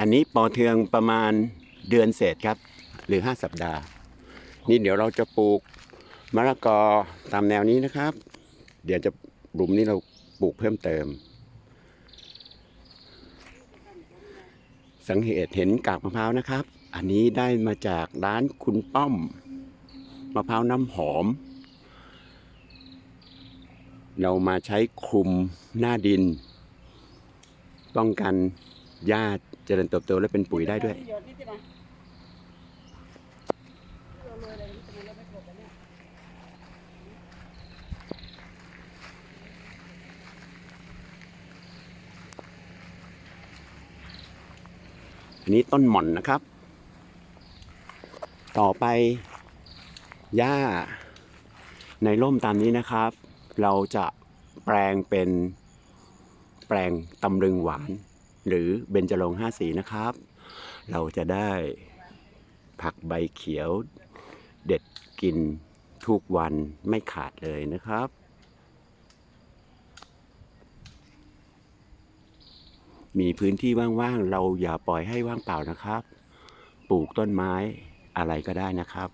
อันนี้ปอเทืองประมาณเดือนเศษครับ หรือ 5 สัปดาห์ นี่เดี๋ยวเราจะปลูกมะละกอตามแนวนี้นะครับ เดี๋ยวจะหลุมนี้เราปลูกเพิ่มเติม สังเกตเห็นกากมะพร้าวนะครับ อันนี้ได้มาจากร้านคุณป้อมมะพร้าวน้ำหอม เรามาใช้คลุมหน้าดิน ป้องกัน หญ้าเจริญเติบโตและเป็นปุ๋ยได้ด้วย อันนี้ต้นหม่อนนะครับ ต่อไปหญ้าในร่มตามนี้นะครับ เราจะแปลงเป็นแปลงตำลึงหวาน หรือเบญจรงห้าสีนะครับ เราจะได้ผักใบเขียวเด็ดกินทุกวันไม่ขาดเลยนะครับ มีพื้นที่ว่างๆ เราอย่าปล่อยให้ว่างเปล่านะครับ ปลูกต้นไม้อะไรก็ได้นะครับ